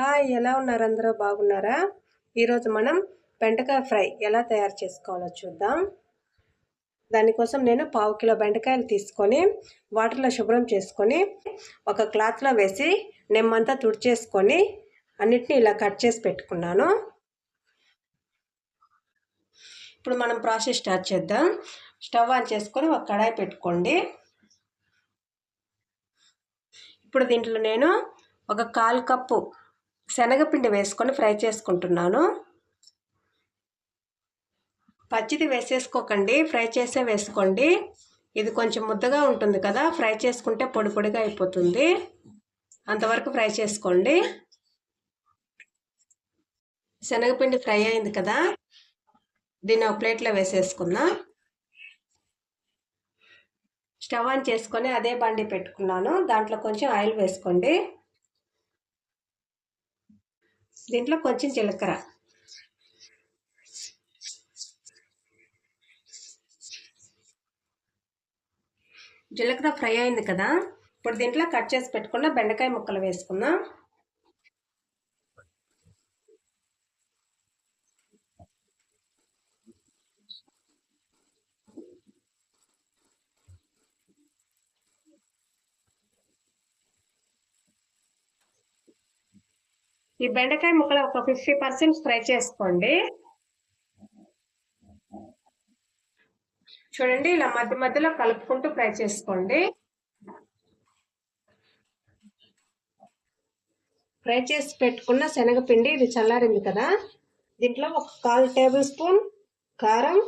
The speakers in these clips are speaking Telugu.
హాయ్ ఎలా ఉన్నారు? అందరూ బాగున్నారా? ఈరోజు మనం బెండకాయ ఫ్రై ఎలా తయారు చేసుకోవాలో చూద్దాం. దానికోసం నేను పావు కిలో బెండకాయలు తీసుకొని వాటర్లో శుభ్రం చేసుకొని ఒక క్లాత్లో వేసి నిమ్మంతా తుడిచేసుకొని అన్నిటినీ ఇలా కట్ చేసి పెట్టుకున్నాను. ఇప్పుడు మనం ప్రాసెస్ స్టార్ట్ చేద్దాం. స్టవ్ ఆన్ చేసుకొని ఒక కడాయి పెట్టుకోండి. ఇప్పుడు దీంట్లో నేను ఒక కాలు కప్పు శనగపిండి వేసుకొని ఫ్రై చేసుకుంటున్నాను. పచ్చిది వేసేసుకోకండి ఫ్రై చేసే వేసుకోండి. ఇది కొంచెం ముద్దగా ఉంటుంది కదా ఫ్రై చేసుకుంటే పొడి పొడిగా అయిపోతుంది. అంతవరకు ఫ్రై చేసుకోండి. శనగపిండి ఫ్రై అయింది కదా దీన్ని ఒక ప్లేట్లో వేసేసుకుందాం. స్టవ్ ఆన్ చేసుకొని అదే బండి పెట్టుకున్నాను దాంట్లో కొంచెం ఆయిల్ వేసుకోండి. దీంట్లో కొంచెం జీలకర్ర. జీలకర్ర ఫ్రై అయింది కదా? ఇప్పుడు దీంట్లో కట్ చేసి పెట్టుకున్న బెండకాయ ముక్కలు వేసుకుందాం. ఈ బెండకాయ ముక్కలు ఒక ఫిఫ్టీ పర్సెంట్ ఫ్రై చేసుకోండి. చూడండి ఇలా మధ్య మధ్యలో కలుపుకుంటూ ఫ్రై చేసుకోండి. ఫ్రై చేసి పెట్టుకున్న శనగపిండి ఇది చల్లారింది కదా. దీంట్లో ఒక కాల్ టేబుల్ స్పూన్ కారం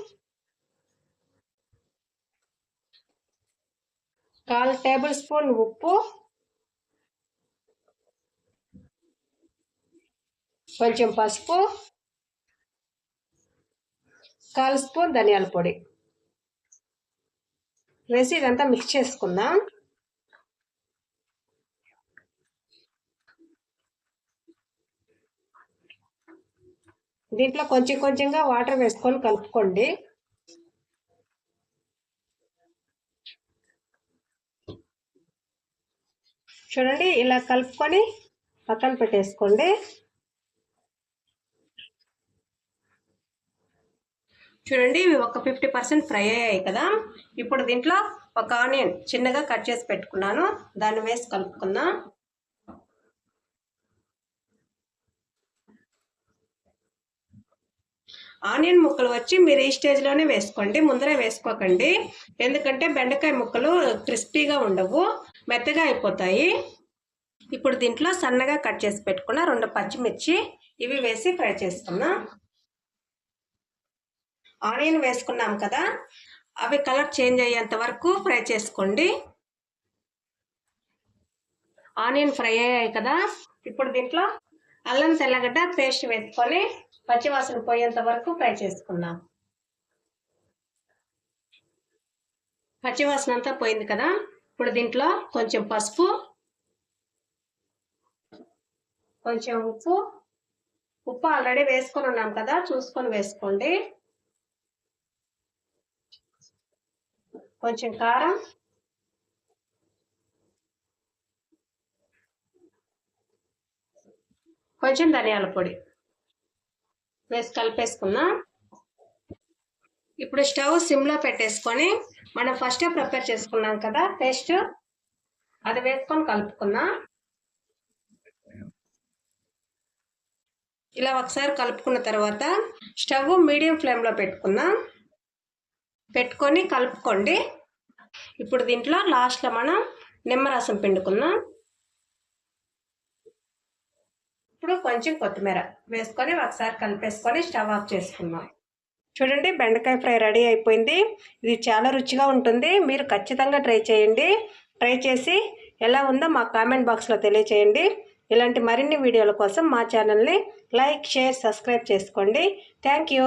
కాల్ టేబుల్ స్పూన్ ఉప్పు కొంచెం పసుపు కాల్ స్పూన్ ధనియాల పొడి. వేసి ఇదంతా మిక్స్ చేసుకుందాం. దీంట్లో కొంచెం కొంచెంగా వాటర్ వేసుకొని కలుపుకోండి. చూడండి ఇలా కలుపుకొని పక్కన పెట్టేసుకోండి. చూడండి ఇవి ఒక ఫిఫ్టీ పర్సెంట్ ఫ్రై అయ్యాయి కదా. ఇప్పుడు దీంట్లో ఒక ఆనియన్ చిన్నగా కట్ చేసి పెట్టుకున్నాను. దాన్ని వేసి కలుపుకుందాం. ఆనియన్ ముక్కలు వచ్చి మీరు ఈ స్టేజ్లోనే వేసుకోండి. ముందరే వేసుకోకండి. ఎందుకంటే బెండకాయ ముక్కలు క్రిస్పీగా ఉండవు మెత్తగా అయిపోతాయి. ఇప్పుడు దీంట్లో సన్నగా కట్ చేసి పెట్టుకున్న రెండు పచ్చిమిర్చి ఇవి వేసి ఫ్రై చేసుకుందాం. ఆనియన్ వేసుకున్నాం కదా అవి కలర్ చేంజ్ అయ్యేంత వరకు ఫ్రై చేసుకోండి. ఆనియన్ ఫ్రై అయ్యాయి కదా ఇప్పుడు దీంట్లో అల్లం తెల్లగడ్డ పేస్ట్ వేసుకొని పచ్చివాసన పోయేంత వరకు ఫ్రై చేసుకుందాం. పచ్చివాసన అంతా పోయింది కదా ఇప్పుడు దీంట్లో కొంచెం పసుపు కొంచెం ఉప్పు ఉప్పు ఆల్రెడీ వేసుకొని ఉన్నాం కదా చూసుకొని వేసుకోండి. కొంచెం కారం. కొంచెం ధనియాల పొడి. వేసి కలిపేసుకుందాం. ఇప్పుడు స్టవ్ సిమ్లో పెట్టేసుకొని మనం ఫస్ట్ ప్రిపేర్ చేసుకున్నాం కదా పేస్ట్. అది వేసుకొని కలుపుకుందాం. ఇలా ఒకసారి కలుపుకున్న తర్వాత స్టవ్ మీడియం ఫ్లేమ్లో పెట్టుకుందాం. పెట్టుకొని కలుపుకోండి. ఇప్పుడు దీంట్లో లాస్ట్లో మనం నిమ్మరసం పిండుకుందాం. ఇప్పుడు కొంచెం కొత్తిమీర వేసుకొని ఒకసారి కలిపేసుకొని స్టవ్ ఆఫ్ చేసుకుందాం. చూడండి బెండకాయ ఫ్రై రెడీ అయిపోయింది. ఇది చాలా రుచిగా ఉంటుంది. మీరు ఖచ్చితంగా ట్రై చేయండి. ట్రై చేసి ఎలా ఉందో మా కామెంట్ బాక్స్లో తెలియచేయండి. ఇలాంటి మరిన్ని వీడియోల కోసం మా ఛానల్ని లైక్ షేర్ సబ్స్క్రైబ్ చేసుకోండి. Thank you.